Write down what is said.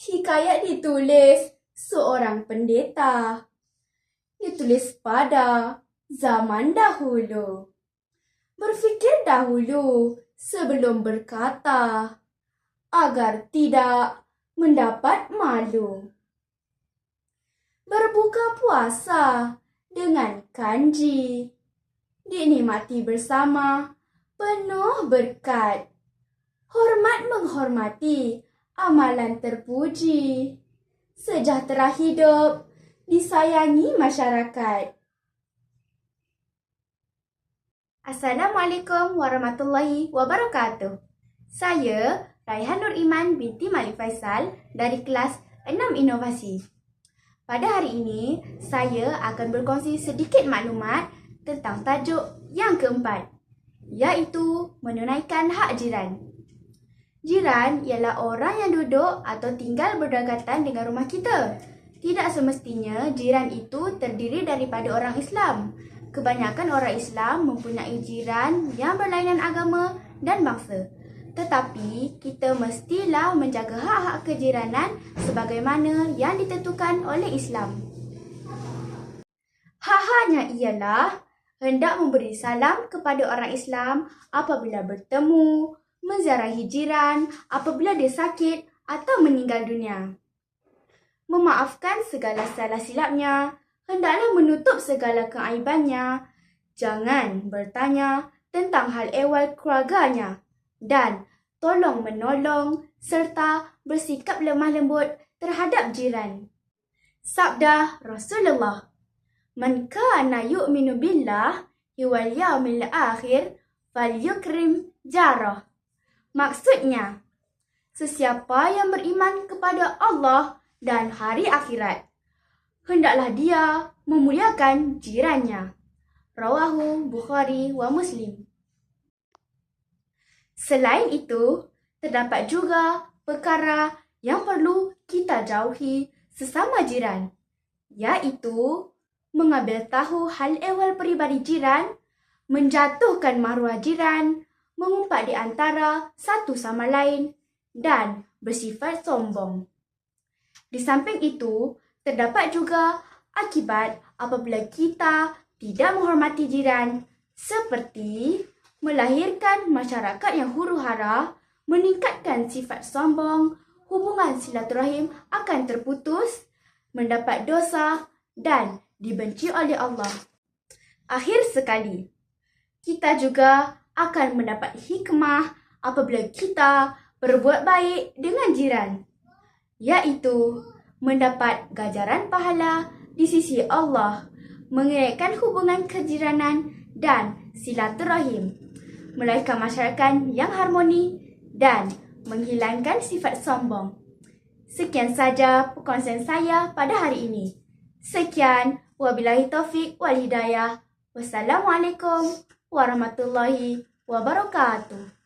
Hikayat ditulis seorang pendeta. Ditulis pada zaman dahulu. Berfikir dahulu sebelum berkata agar tidak mendapat malu. Berbuka puasa dengan kanji. Dinikmati bersama penuh berkat. Hormat menghormati amalan terpuji. Sejahtera hidup disayangi masyarakat. Assalamualaikum warahmatullahi wabarakatuh. Saya Raihan Nur Iman binti Malik Faisal dari kelas 6 Inovasi. Pada hari ini, saya akan berkongsi sedikit maklumat tentang tajuk yang keempat, iaitu menunaikan hak jiran. Jiran ialah orang yang duduk atau tinggal berdekatan dengan rumah kita. Tidak semestinya jiran itu terdiri daripada orang Islam. Kebanyakan orang Islam mempunyai jiran yang berlainan agama dan bangsa. Tetapi kita mestilah menjaga hak-hak kejiranan sebagaimana yang ditentukan oleh Islam. Hak-haknya ialah hendak memberi salam kepada orang Islam apabila bertemu, menziarahi jiran apabila dia sakit atau meninggal dunia. Memaafkan segala salah silapnya, hendaklah menutup segala keaibannya, jangan bertanya tentang hal ehwal keluarganya dan tolong menolong serta bersikap lemah lembut terhadap jiran. Sabda Rasulullah Man kana yu'minu billah wal yawmil akhir falyukrim jarah. Maksudnya, sesiapa yang beriman kepada Allah dan hari akhirat, hendaklah dia memuliakan jirannya. Rawahu Bukhari wa Muslim. Selain itu, terdapat juga perkara yang perlu kita jauhi sesama jiran, iaitu mengambil tahu hal ehwal peribadi jiran, menjatuhkan maruah jiran, mengumpat di antara satu sama lain dan bersifat sombong. Di samping itu, terdapat juga akibat apabila kita tidak menghormati jiran seperti melahirkan masyarakat yang huru-hara, meningkatkan sifat sombong, hubungan silaturahim akan terputus, mendapat dosa dan dibenci oleh Allah. Akhir sekali, kita juga akan mendapat hikmah apabila kita berbuat baik dengan jiran, iaitu mendapat gajaran pahala di sisi Allah, mengeratkan hubungan kejiranan dan silaturahim melahirkan masyarakat yang harmoni dan menghilangkan sifat sombong. Sekian saja perkongsian saya pada hari ini. Sekian, wabillahi taufik wal hidayah. Wassalamualaikum warahmatullahi wabarakatuh.